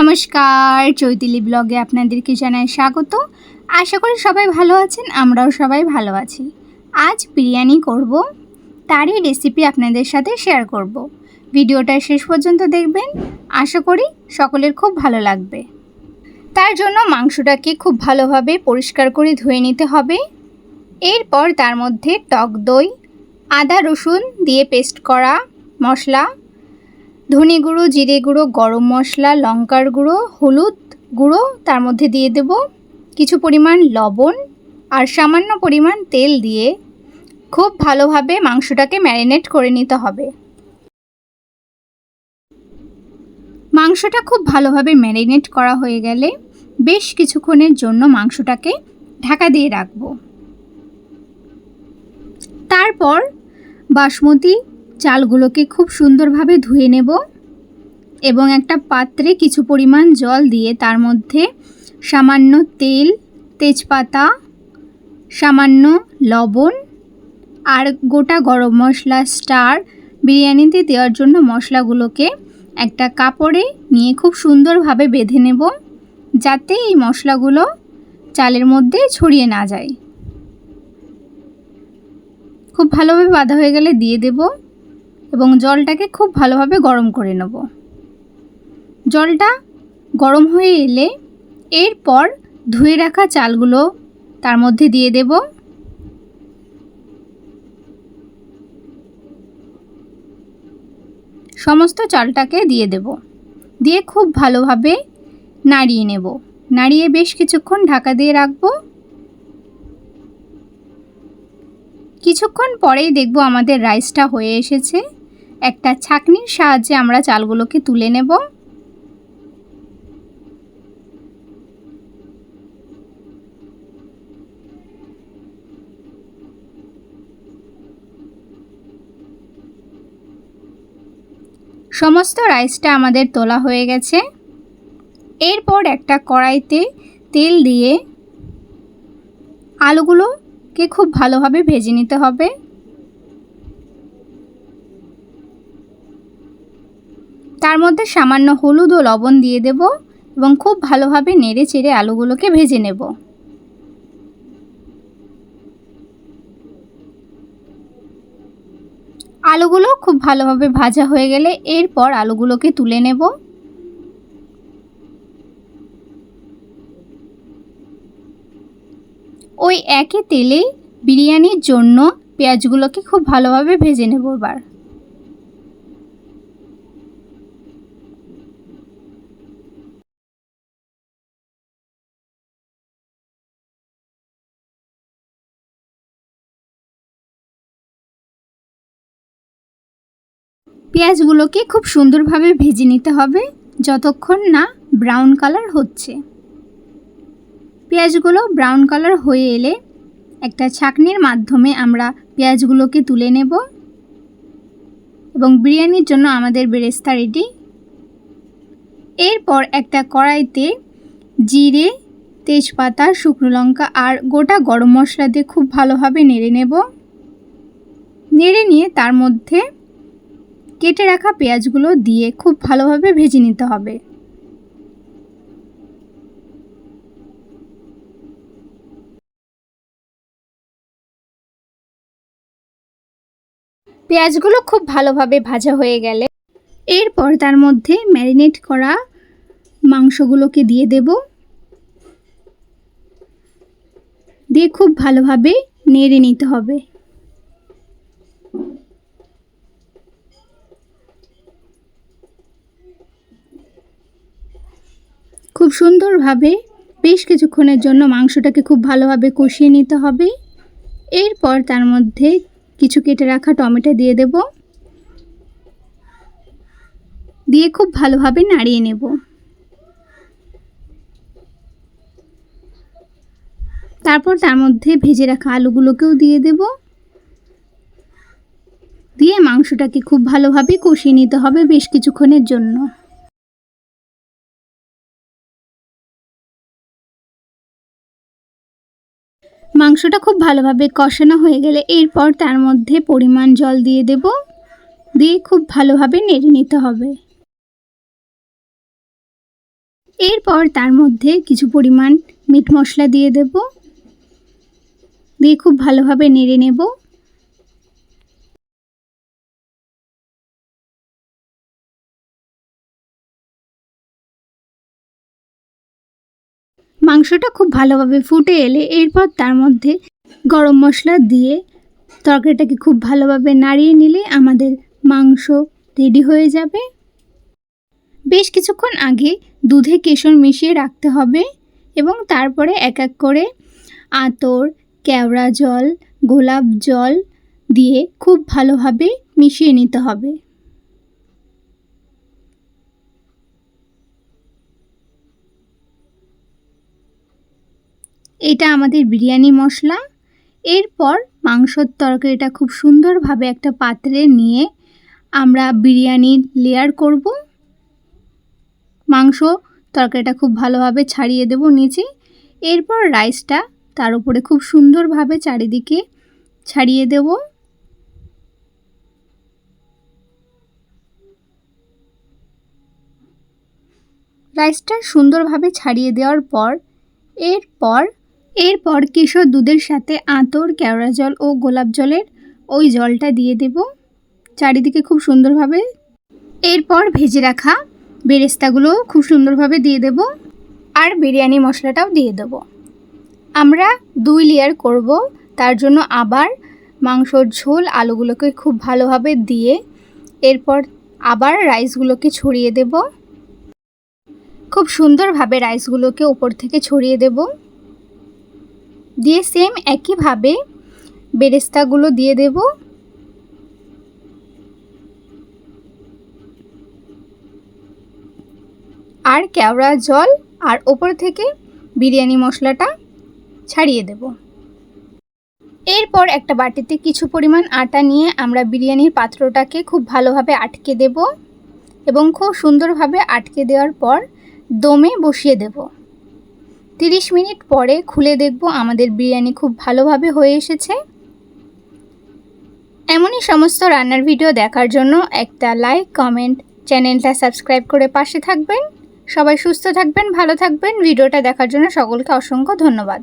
নমস্কার, চৈতিলি ব্লগে আপনাদেরকে জানাই স্বাগত। আশা করি সবাই ভালো আছেন, আমরাও সবাই ভালো আছি। আজ বিরিয়ানি করব, তারই রেসিপি আপনাদের সাথে শেয়ার করব। ভিডিওটা শেষ পর্যন্ত দেখবেন, আশা করি সকলের খুব ভালো লাগবে। তার জন্য মাংসটাকে খুব ভালোভাবে পরিষ্কার করে ধুয়ে নিতে হবে। এরপর তার মধ্যে টক দই, আদা রসুন দিয়ে পেস্ট করা মশলা ধনে গুঁড়ো, জিরে গুঁড়ো, গরম মশলা, লঙ্কার গুঁড়ো, হলুদ গুঁড়ো তার মধ্যে দিয়ে দেব কিছু পরিমাণ লবণ আর সামান্য পরিমাণ তেল দিয়ে খুব ভালোভাবে মাংসটাকে ম্যারিনেট করে নিতে হবে। মাংসটা খুব ভালোভাবে ম্যারিনেট করা হয়ে গেলে বেশ কিছুক্ষণের জন্য মাংসটাকে ঢাকা দিয়ে রাখব। তারপর বাসমতি চালগুলোকে খুব সুন্দরভাবে ধুয়ে নেব এবং একটা পাত্রে কিছু পরিমাণ জল দিয়ে তার মধ্যে সামান্য তেল, তেজপাতা, সামান্য লবণ আর গোটা গরম মশলা স্টার বিরিয়ানিতে দেওয়ার জন্য মশলাগুলোকে একটা কাপড়ে নিয়ে খুব সুন্দরভাবে বেঁধে নেব যাতে এই মশলাগুলো চালের মধ্যে ছড়িয়ে না যায়। খুব ভালোভাবে বাঁধা হয়ে গেলে দিয়ে দেবো। এবং জলটাকে খুব ভালোভাবে গরম করে নেব। জলটা গরম হয়ে এলে এরপর ধুয়ে রাখা চালগুলো তার মধ্যে দিয়ে দেব। সমস্ত চালটাকে দিয়ে দেব। দিয়ে খুব ভালোভাবে নাড়িয়ে নেব। নাড়িয়ে বেশ কিছুক্ষণ ঢাকা দিয়ে রাখব। কিছুক্ষণ পরেই দেখব আমাদের রাইসটা হয়ে এসেছে। একটা ছাকনির সাহায্যে আমরা চালগুলোকে তুলে নেব। সমস্ত রাইসটা আমাদের তোলা হয়ে গেছে। এরপর একটা কড়াইতে তেল দিয়ে আলুগুলোকে খুব ভালোভাবে ভেজে নিতে হবে। তার মধ্যে সামান্য হলুদ ও লবণ দিয়ে দেব এবং খুব ভালোভাবে নেড়ে চেড়ে আলুগুলোকে ভেজে নেব। আলুগুলো খুব ভালোভাবে ভাজা হয়ে গেলে এরপর আলুগুলোকে তুলে নেব। ওই একই তেলে বিরিয়ানির জন্য পেঁয়াজগুলোকে খুব ভালোভাবে ভেজে নেব এবার। পেঁয়াজগুলোকে খুব সুন্দরভাবে ভেজে নিতে হবে যতক্ষণ না ব্রাউন কালার হচ্ছে। পেঁয়াজগুলো ব্রাউন কালার হয়ে এলে একটা ছাকনির মাধ্যমে আমরা পেঁয়াজগুলোকে তুলে নেব এবং বিরিয়ানির জন্য আমাদের বেরেস্তা রেডি। এরপর একটা কড়াইতে জিরে, তেজপাতা, শুকনো লঙ্কা আর গোটা গরম মশলা দিয়ে খুব ভালোভাবে নেড়ে নেব। নেড়ে নিয়ে তার মধ্যে কেটে রাখা পেঁয়াজগুলো দিয়ে খুব ভালোভাবে ভেজে নিতে হবে। পেঁয়াজগুলো খুব ভালোভাবে ভাজা হয়ে গেলে এরপর তার মধ্যে ম্যারিনেট করা মাংসগুলোকে দিয়ে দেব। দিয়ে খুব ভালোভাবে নেড়ে নিতে হবে। খুব সুন্দরভাবে বেশ কিছুক্ষণের জন্য মাংসটাকে খুব ভালোভাবে কষিয়ে নিতে হবে। এরপর তার মধ্যে কিছু কেটে রাখা টমেটো দিয়ে দেব। দিয়ে খুব ভালোভাবে নাড়িয়ে নেব। তারপর তার মধ্যে ভেজে রাখা আলুগুলোকেও দিয়ে দেব। দিয়ে মাংসটাকে খুব ভালোভাবে কষিয়ে নিতে হবে বেশ কিছুক্ষণের জন্য। মাংসটা খুব ভালোভাবে কষানো হয়ে গেলে এরপর তার মধ্যে পরিমাণ জল দিয়ে দেব। দিয়ে খুব ভালোভাবে নেড়ে নিতে হবে। এরপর তার মধ্যে কিছু পরিমাণ মিট মশলা দিয়ে দেব। দিয়ে খুব ভালোভাবে নেড়ে নেব। মাংসটা খুব ভালোভাবে ফুটে এলে এরপর তার মধ্যে গরম মশলা দিয়ে তরকারিটাকে খুব ভালোভাবে নাড়িয়ে নিলে আমাদের মাংস রেডি হয়ে যাবে। বেশ কিছুক্ষণ আগে দুধে কেশর মিশিয়ে রাখতে হবে এবং তারপরে এক এক করে আতর, কেওড়া জল, গোলাপ জল দিয়ে খুব ভালোভাবে মিশিয়ে নিতে হবে। এটা আমাদের বিরিয়ানি মশলা। এরপর মাংসর তরকারিটা খুব সুন্দরভাবে একটা পাত্রে নিয়ে আমরা বিরিয়ানির লেয়ার করব। মাংস তরকারিটা খুব ভালোভাবে ছাড়িয়ে দেব নিচে। এরপর রাইসটা তার উপরে খুব সুন্দরভাবে চারিদিকে ছাড়িয়ে দেব। রাইসটা সুন্দরভাবে ছাড়িয়ে দেওয়ার পর, এরপর এরপর কেশর দুধের সাথে আতর, কেওড়া জল ও গোলাপ জলের ওই জলটা দিয়ে দেব। চারিদিকে খুব সুন্দরভাবে। এরপর ভেজে রাখা বেরেস্তাগুলো খুব সুন্দরভাবে দিয়ে দেব আর বিরিয়ানি মশলাটাও দিয়ে দেব। আমরা দুই লেয়ার করব। তার জন্য আবার মাংসর ঝোল আলুগুলোকে খুব ভালোভাবে দিয়ে এরপর আবার রাইসগুলোকে ছড়িয়ে দেব। খুব সুন্দরভাবে রাইসগুলোকে ওপর থেকে ছড়িয়ে দেব। দিয়ে সেম একইভাবে বেরেস্তাগুলো দিয়ে দেব। আর কেওড়া জল আর ওপর থেকে বিরিয়ানি মশলাটা ছাড়িয়ে দেব। এরপর একটা বাটিতে কিছু পরিমাণ আটা নিয়ে আমরা বিরিয়ানির পাত্রটাকে খুব ভালোভাবে আটকে দেব এবং খুব সুন্দরভাবে আটকে দেওয়ার পর দমে বসিয়ে দেব। তিরিশ মিনিট পরে খুলে দেখব আমাদের বিরিয়ানি খুব ভালোভাবে হয়ে এসেছে। এমনই সমস্ত রান্নার ভিডিও দেখার জন্য একটা লাইক, কমেন্ট, চ্যানেলটা সাবস্ক্রাইব করে পাশে থাকবেন। সবাই সুস্থ থাকবেন, ভালো থাকবেন। ভিডিওটা দেখার জন্য সকলকে অসংখ্য ধন্যবাদ।